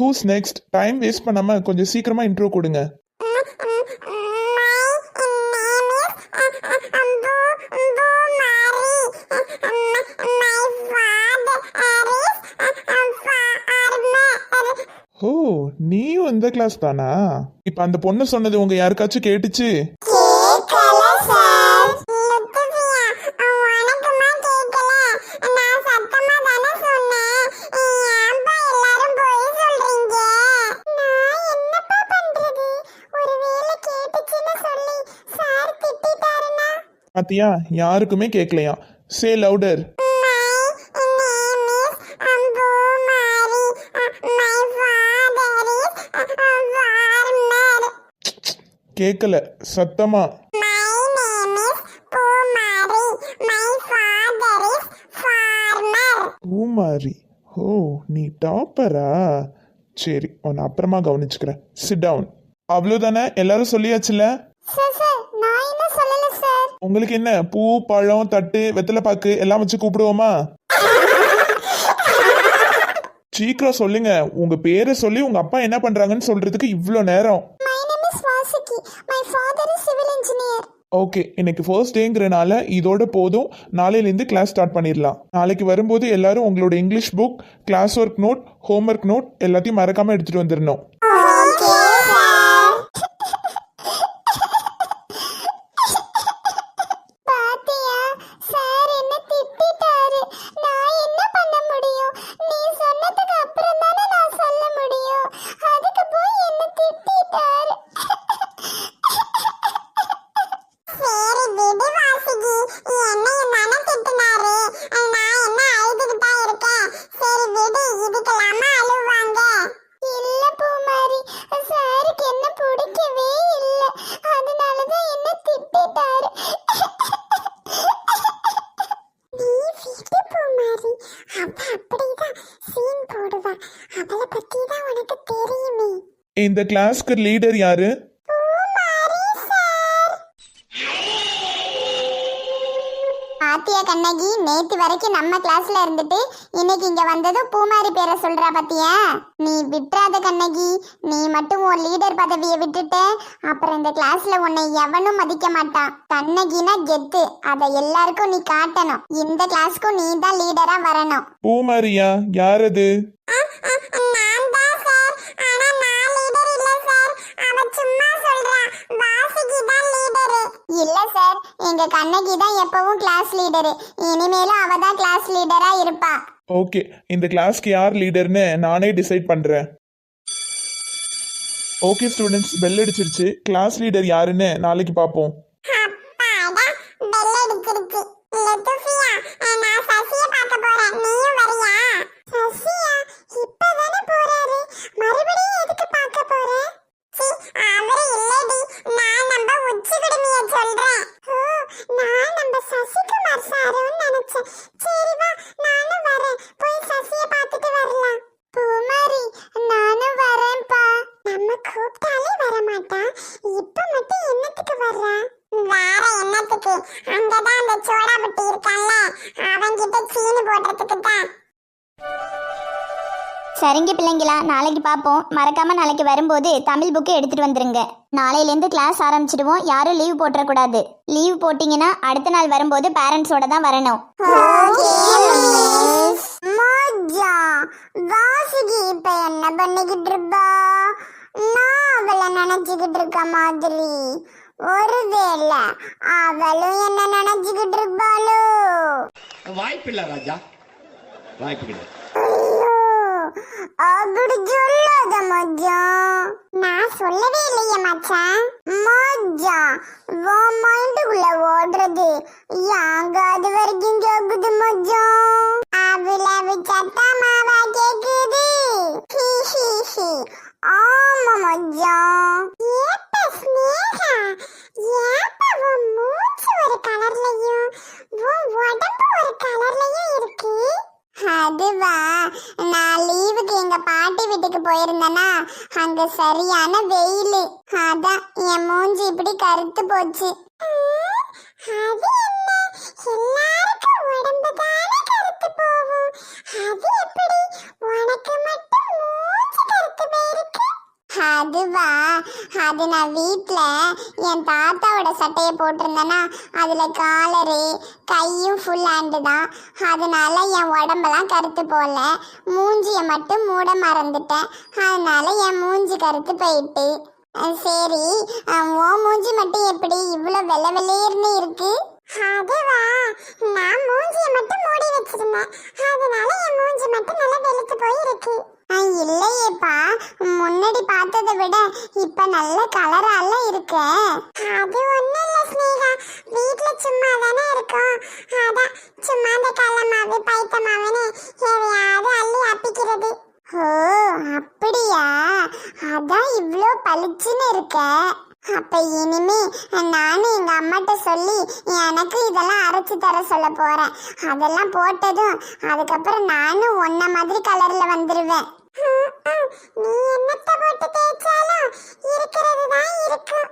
Whose next time waste பண்ணாம கொஞ்சம் சீக்கிரமா இன்ட்ரோ கொடுங்க. ஓ நீயும் இந்த கிளாஸ் தானா? இப்ப அந்த பொண்ணு சொன்னது உங்க யாருக்காச்சும் கேட்டுச்சு? பாத்தியா? யாருக்குமே கேட்கலையா சே லவுடர் கேட்கல சத்தமா. பூமாரி. ஓ நீ டாப்பரா? சரி உன்னை அப்புறமா கவனிச்சுக்கிறேன். சிட் டவுன் அவ்வளோதானே எல்லாரும் சொல்லியாச்சுல உங்களுக்கு என்ன? பூ பழம் தட்டு வெத்தலை பாக்கு எல்லாம் வச்சு கூப்பிடுவோமா? சீக்கிரம் சொல்லுங்க. உங்க பேரை சொல்லி உங்க அப்பா என்ன பண்றாங்கன்னு சொல்றதுக்கு இவ்வளோ நேரம். ஓகே இன்னைக்கு ஃபர்ஸ்ட் டேங்கிறனால இதோட போதும். நாளையிலேருந்து கிளாஸ் ஸ்டார்ட் பண்ணிடலாம். நாளைக்கு வரும்போது எல்லாரும் உங்களோட English book class work note homework note எல்லாத்தையும் மறக்காம எடுத்துட்டு வந்துடணும் பாத்தியா சார் என்ன திட்டிட்டாரு நான் என்ன பண்ண முடியும் நீ சொன்னதுக்கு அப்புறம் தானே நான் சொல்ல முடியும் அதுக்கு போய் என்ன திட்டிட்டாரு சரி விடு வாசுகி என்ன தானே திட்டினாரு நான் என்ன அழுதுகிட்டா இருக்கேன் சரி விடு இதுக்கெல்லாமா அழுவாங்க இல்ல பூமாரி சாருக்கு என்ன பிடிக்கவே இல்ல அதனாலதான் என்ன திட்டிட்டாரு நீ விட்டு பூமாரி அவ அப்படிதான் சீன் போடுவா அவளை பத்தி தான் உனக்கு தெரியுமே இந்த கிளாஸ்க்கு லீடர் யாரு? பாத்தியா கண்ணகி நேத்து வரைக்கும் நம்ம கிளாஸ்ல இருந்துட்டு இன்னைக்கு இங்க வந்ததும் பூமாரி பேரை சொல்றா பாத்தியா? நீ விட்டுறாத கண்ணகி நீ மட்டும் உன் லீடர் பதவியை விட்டுட்ட அப்புறம் இந்த கிளாஸ்ல உன்னை எவனும் மதிக்க மாட்டான் கண்ணகினா கெத்து அதை எல்லாருக்கும் நீ காட்டணும். இந்த கிளாஸ்க்கும் நீ தான் லீடரா வரணும். பூமாரியா யார் இல்ல சார். எங்க கண்ணகி தான் எப்பவும் கிளாஸ் லீடர் இனிமேல அவ தான் கிளாஸ் லீடரா இருப்பா. ஓகே இந்த கிளாஸ்க்கு யார் லீடர்னு நானே டிசைட் பண்றேன். ஓகே ஸ்டூடெண்ட்ஸ் பெல் அடிச்சிருச்சு. கிளாஸ் லீடர் யாருன்னு நாளைக்கு பார்ப்போம். சரிங்க பிள்ளைங்களா நாளைக்கு பார்ப்போம். மறக்காம நாளைக்கு வரும்போது தமிழ் புக்கு எடுத்துட்டு வந்துருங்க. நாளையிலேருந்து கிளாஸ் ஆரம்பிச்சிடுவோம். யாரும் லீவ் போட்டுறக்கூடாது. லீவ் போட்டிங்கன்னா அடுத்த நாள் வரும்போது பேரண்ட்ஸோட தான் வரணும். வாசுகி இப்ப என்ன பண்ணிக்கிட்டு இருப்பா நான் அவளை நினைச்சுக்கிட்டு இருக்க மாதிரி. ஒருவேளை அவளும் என்ன நினைச்சுக்கிட்டு இருப்பாளோ? வாய்ப்பில்லை ராஜா. வாய்ப்பு ஐயோ, அப்படி சொல்லாத மச்சான். நான் சொல்லவே இல்லையே மச்சான். மச்சான் உன் மைண்டுக்குள்ள ஓடுறது. யாங்க அது வரைக்கும் கேக்குது மச்சான்? அவிழாவி சத்தமாவா கேக்குது? ஆமா மச்சான். போயிருந்தேனா அங்க சரியான வெயில். அதான் என் மூஞ்சி இப்படி கருத்து போச்சு. அது என்ன? எல்லாருக்கும் உடம்பு தானே கருத்து போகும். அது எப்படி? உனக்கு மட்டும் மூஞ்சி கருத்து போயிருக்கு? அதுவா? அது நான் வீட்டில் என் தாத்தாவோட சட்டையை போட்டிருந்தேன்னா அதில் காலரு கையும் ஃபுல் ஹேண்டு தான். அதனால என் உடம்பெல்லாம் கருத்து போகல மூஞ்சியை மட்டும் மூட மறந்துட்டேன். அதனால என் மூஞ்சி கருத்து போயிட்டு. சரி. ஓ மூஞ்சி மட்டும் எப்படி? இவ்வளோ வெள்ளை வெள்ளையர்னு இருக்கு. அதுவா? நான் மூஞ்சியை மட்டும் மூடி வச்சிருந்தேன். அதனால என் மூஞ்சி மட்டும் நல்லா வெளுத்து போய் நல்ல கலரால இருக்கு. அது ஒண்ணும் இல்ல ஸ்னேகா. வீட்ல சும்மா தானே இருக்கோம். அதான் சும்மா அந்த கள்ளமாவு பைத்தமாவுன்னு எதையாவது அள்ளி அப்பிக்கிறது. ஓ அப்படியா? அதான் இவ்வளோ பளிச்சுன்னு இருக்க. அப்ப இனிமே நானும் எங்க அம்மாட்ட சொல்லி எனக்கு இதெல்லாம் அரைச்சு தர சொல்ல போறேன். அதெல்லாம் போட்டதும் அதுக்கப்புறம் நானும் ஒன்ன மாதிரி கலர்ல வந்துருவேன். நீ என்னத்தை போட்டு தேய்ச்சாலும் இருக்கிறது தான் இருக்கும்.